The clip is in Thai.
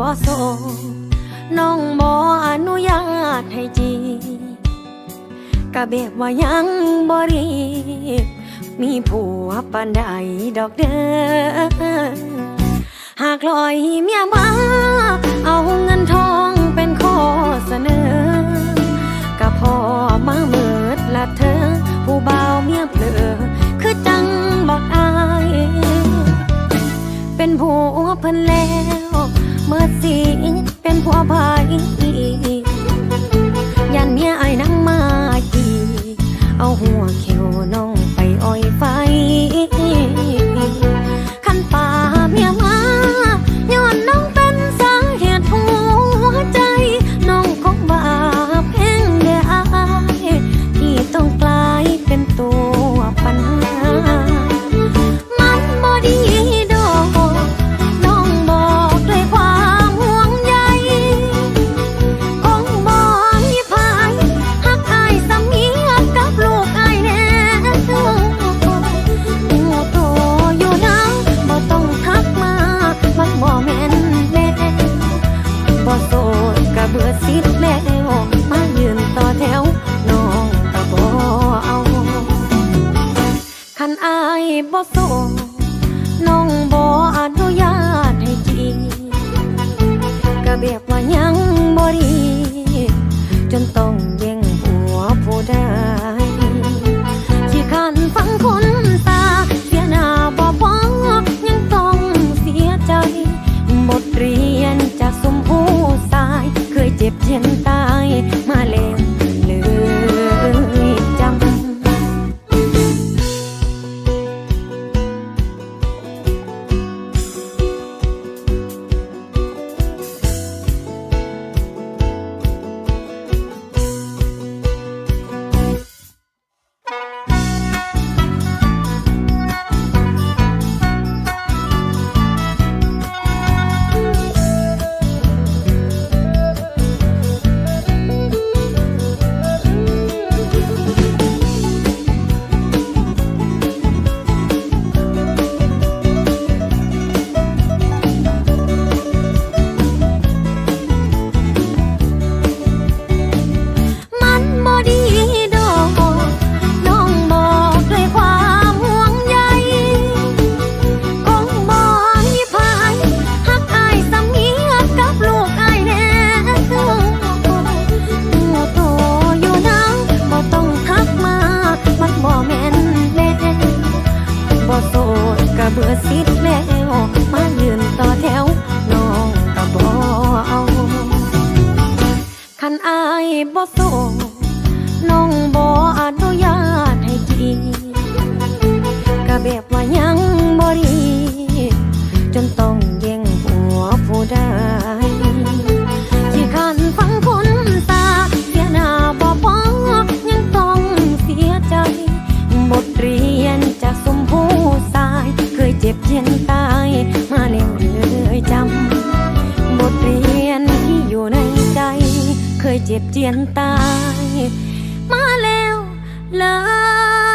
บ่โสน้องบ่อนุญาตให้จีกะแบบว่ายังบ่รีบมีผัวปานใดดอกเด้อหากลอยเมียมาเอาเงินทองเป็นข้อเสนอก็พอมาเมิดละเธอ ผู้บ่าวเมียเผลอคือจังบอกอาย เป็นผัวเพิ่นแล้ว เมื่อสิเป็นผัวภายยันเมียไอ้นั่งมา ดสิทธิ์แล้วมายืนต่อแถวน้องตะบอเอาคันอายบ่โสดน้องบ่อนุญาตให้จีก็แบบว่ายังบ่ดีจนต้อง บ่โสดน้องบ่อนุญาตให้จีก็แบบว่ายังบ่ดี จนต้องแย่งผัวผู้ใดขี้ขันฟังคนตาเสียหน้าบ่พอยังต้องเสียใจบทเรียนจากสมผู้สาย เคยเจ็บเย็นตายมาแล้วเลยจำบทเรียนที่อยู่ในใจ เคยเจ็บเจียนตาย มาแล้วเลย